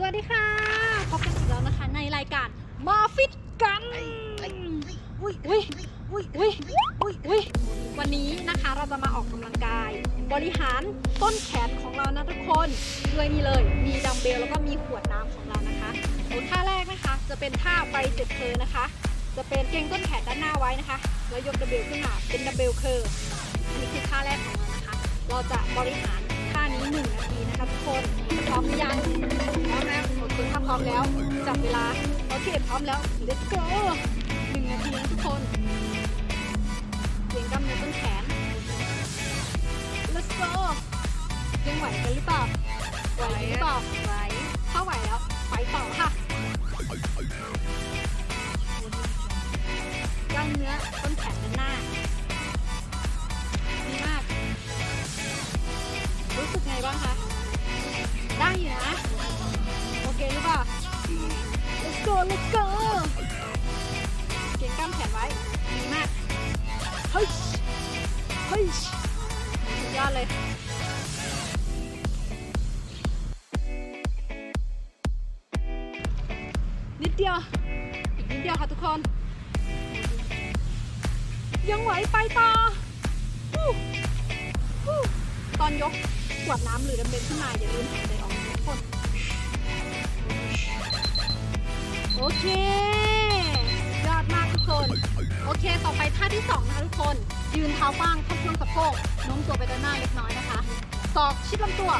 สวัสดีค่ะพบกันอีกแล้วนะคะ ในรายการมาฟิตกันอุ้ยอุ้ยอุ้ยอุ้ยอุ้ยอุ้ยวันนี้นะคะเราจะมาออกกำลังกาย บริหารต้นแขนของเรานะทุกคนด้วยนี่เลย มีดัมเบลแล้วก็มีขวดน้ำของเรานะคะโอ้ท่าแรกนะคะ จะเป็นท่าไปเจ็ดเคอร์นะคะ จะเป็นเกรงต้นแขนด้านหน้าไว้นะคะแล้วยกดัมเบลขึ้นมาเป็นดัมเบลเคอร์อันนี้คือท่าแรกของเรานะคะ เราจะบริหารท่านี้หนึ่งนาทีนะคะทุกคน มแล้ว จับเวลาโอเคพร้อมแล้ว let's go หนึ่งนาทีนะทุกคนเก่งกล้ามเนื้อต้นแขน let's go ยังไหวกันหรือเปล่า ไหวหรือเปล่า ไหว ถ้าไหวแล้วไปต่อค่ะกล้ามเนื้อต้นแขนด้านหน้าดีมาก รู้สึกไงบ้างคะ เก่งกล้ามแขนไว้ดีมากเฮ้ยเฮ้ยสุดยอดเลยนิดเดียวอีกนิดเดียวค่ะทุกคน ยังไหวไปต่อฮู้ฮู้ตอนยกขวดน้ำหรือดำเบลขึ้นมาอย่าลืมหายใจออกนะทุกคน โอเค โอเค ต่อไปท่าที่สองนะคะทุกคน ยืนเท้ากว้างเข้าช่วงสะโพกโน้มตัวไปด้านหน้าเล็กน้อยนะคะศอกชิดลำตัว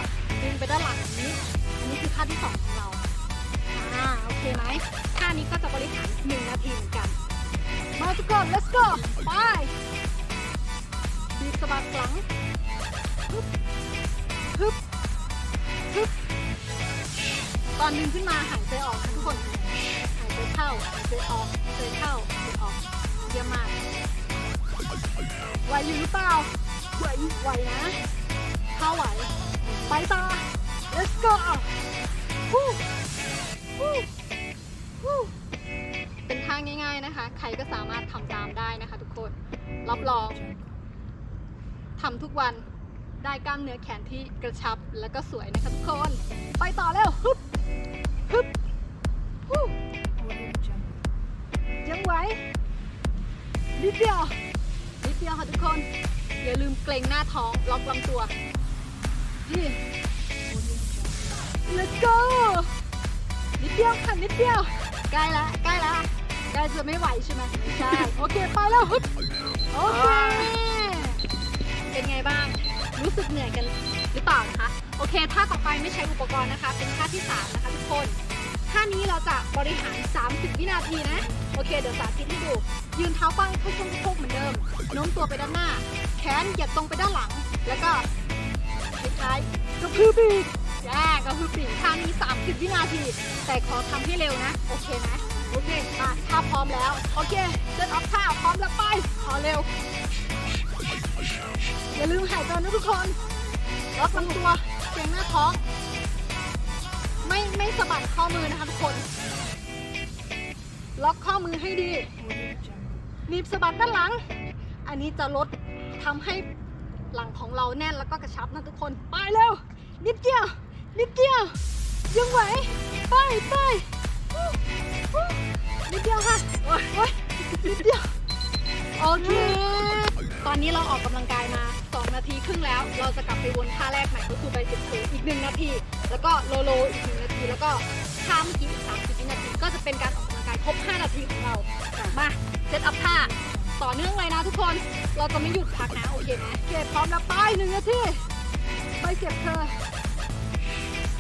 ดึงไปด้านหลังนี้อันนี้คือท่าที่สองของเราอ่าโอเคไหมท่านี้ก็จะบริหารหนึ่งนาทีเหมือนกัน มาทุกคน let's go ไปบีสะบัดหลังฮึบฮึบฮึบตอนดึงขึ้นมาหายใจออกทุกคน หายใจเข้า หายใจออก หายใจเข้า หายใจออก เยี่ยมมากไหวอยู่หรือเปล่าไหวไหวนะ ถ้าไหว ไปต่อ let's go ฮู้ฮู้ฮู้เป็นท่าง่าย ๆนะคะ ใครก็สามารถทำตามได้นะคะ ทุกคน รับรองทำทุกวันได้กล้ามเนื้อแขนที่กระชับแล้วก็สวยนะคะทุกคน ไปต่อเร็วฮึบฮึบฮู้ นิดเดียวนิดเดียวค่ะทุกคน อย่าลืมเกรงหน้าท้อง ล็อกลำตัวนี่ let's go นิดเดียวค่ะนิดเดียวใกล้ละใกล้ละใกล้จะไม่ไหวใช่ไหมใช่โอเคไปแล้วฮึบโอเคเป็นไงบ้างรู้สึกเหนื่อยกันหรือเปล่านะคะ โอเคท่าต่อไปไม่ใช้อุปกรณ์นะคะ เป็นท่าที่ 3 นะคะทุกคนท่านี้เราจะบริหาร 30 วินาทีนะ โอเค เดี๋ยวสาธิตให้ดู ยืนเท้ากว้างเข้าช่วงสะโพกเหมือนเดิม โน้มตัวไปด้านหน้า แขนเหยียดตรงไปด้านหลัง แล้วก็คล้ายกระพือปีกแย่กระพือปีกท่านี้ 30 วินาที แต่ขอทำให้เร็วนะ โอเคไหมโอเค มาถ้าพร้อมแล้ว โอเคเดินออกท่าพร้อมแล้วไป ขอเร็ว อย่าลืมหายใจนะทุกคนล็อกลำตัวเกรงหน้าท้อง ไม่ไม่สะบัดข้อมือนะคะทุกคน ล็อกข้อมือให้ดีหนีบสะบัดด้านหลัง อันนี้จะลดทำให้หลังของเราแน่นแล้วก็กระชับนะทุกคน ไปเร็ว นิดเดียว นิดเดียว ยังไหว ไปไปนิดเดียวค่ะโอ้ยนิดเดียว โอเค ตอนนี้เราออกกำลังกายมา 2 นาทีครึ่งแล้ว เราจะกลับไปวนท่าแรกใหม่ก็คือไปสิบถืออีก 1 นาที แล้วก็โลโลอีก 1 นาที แล้วก็ท่าเมื่อกี้อีก30วินาที ก็จะเป็นการออกกำลังกาย ครบ 5 นาทีของเรา มา เซตอัพท่า ต่อเนื่องเลยนะทุกคน เราจะไม่หยุดพักนะ โอเคไหมเก็บพร้อมแล้วไปหนึ่งนาที ไปเก็บเธอ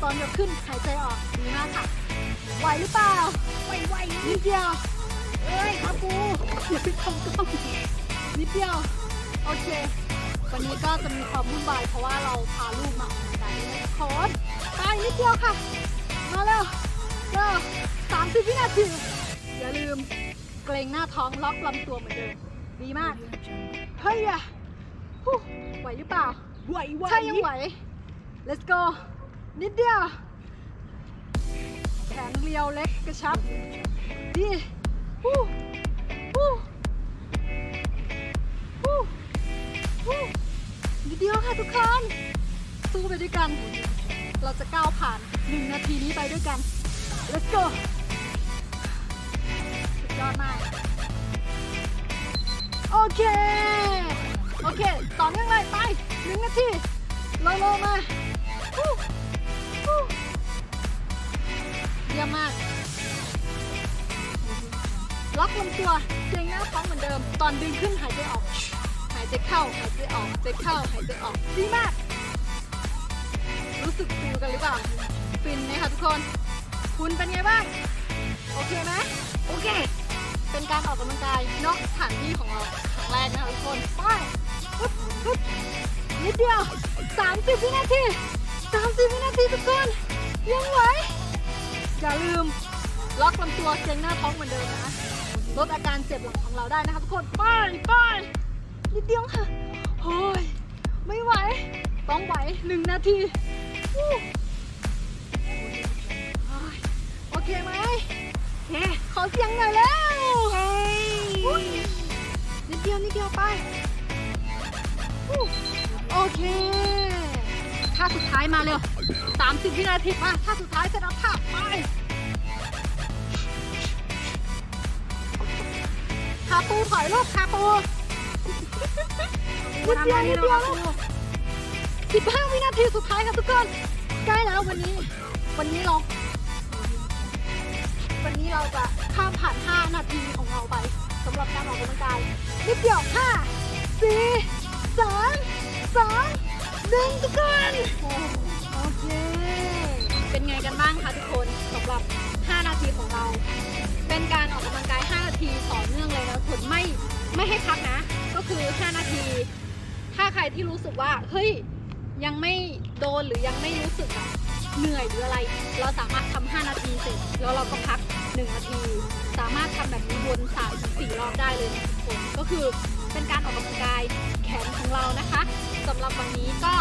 ตอนยกขึ้นหายใจออกดีมากค่ะ ไหวหรือเปล่า ไหวไหวนิดเดียว เอ้ยครับกูอย่าไปทำกล้องนิดเดียว โอเค วันนี้ก็จะมีความวุ่นวายเพราะว่าเราพาลูกมาออกกำลังกายด้วยนะโค้ดไปนิดเดียวค่ะ มาเร็วเร็วสามสิบวินาที อย่าลืมเกรงหน้าท้องล็อกลำตัวเหมือนเดิมดีมาก เฮ้ยอะฮู้ไหวหรือเปล่า ไหวไหวถ้ายังไหว let's go นิดเดียว แขนเรียวเล็กกระชับ ดีฮู้ฮู้ฮู้ฮู้นิดเดียวค่ะทุกคน สู้ไปด้วยกัน เราจะก้าวผ่านหนึ่งนาทีนี้ไปด้วยกัน let's go สุด ยอดมาก โอเค โอเค ต่อเนื่องเลยไปหนึ่งนาทีโลโลมาเยี่ยมมาก ล็อกลำตัวเกรงหน้าท้องเหมือนเดิม ตอนดึงขึ้นหายใจออก หายใจเข้า หายใจออกหายใจเข้า หายใจออก ดีมาก รู้สึกฟิลกันหรือเปล่า ฟินไหมคะทุกคน คุณเป็นไงบ้าง โอเคไหมโอเค เป็นการออกกำลังกายนอกสถานที่ของเราครั้งแรกนะคะทุกคนไปปึ๊บปึ๊บนิดเดียว 30 วินาที 30 วินาทีทุกคนยังไหวอย่าลืมล็อกลำตัวเกรงหน้าท้องเหมือนเดิมนะลดอาการเจ็บหลังของเราได้นะครับทุกคนไปไปนิดเดียวค่ะโอ้ยไม่ไหว ต้องไหวหนึ่งนาทีวู้โอ้ยโอเคไหมเย้ขอเสียงหน่อยแล้ววู้นิดเดี ยวนิดเดียวไป โอเคท่าสุดท้ายมาเร็ว 30 วินาทีมาท่าสุดท้ายเสร็จแล้วค่ะไปคาปูถอยลูกคาปูนิดเดียวนิดเดียวลูกสิบห้าวินาทีสุดท้ายครับทุกคนใกล้แล้ววันนี้ วันนี้เรา วันนี้เราจะข้ามผ่าน 5 นาทีของเราไปสำหรับการออกกำลังกาย นิดเดียวห้าสี่สามสองหนึ่งทุกคนโอเค เป็นไงกันบ้างคะทุกคนสำหรับ 5 นาทีของเรา เป็นการออกกำลังกาย 5 นาทีต่อเนื่องเลยนะคุณไม่ไม่ให้พักนะ ก็คือ 5 นาที ถ้าใครที่รู้สึกว่า เฮ้ย ยังไม่โดนหรือยังไม่รู้สึกอะเหนื่อยหรืออะไร เราสามารถทำ5นาทีเสร็จ แล้วเราก็พัก 1 นาที สามารถทำแบบนี้วน3ถึง4รอบได้เลยนะ ทุกคนก็คือเป็นการออกกำลังกายแขนของเรานะคะสำหรับวันนี้ก็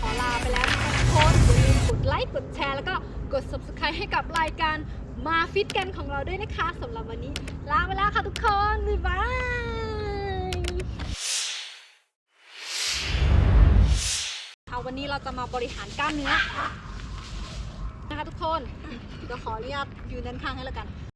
ขอลาไปแล้วนะคะทุกคนอย่าลืมกดไลค์กดแชร์ แล้วก็กด subscribe ให้กับรายการมาฟิตกันของเราด้วยนะคะสำหรับวันนี้ลาไปแล้วค่ะทุกคนบ๊ายบายเอาวันนี้เราจะมาบริหารกล้ามเนื้อนะคะทุกคนเดี๋ยวขออนุญาตยืนด้านข้างให้แล้วกัน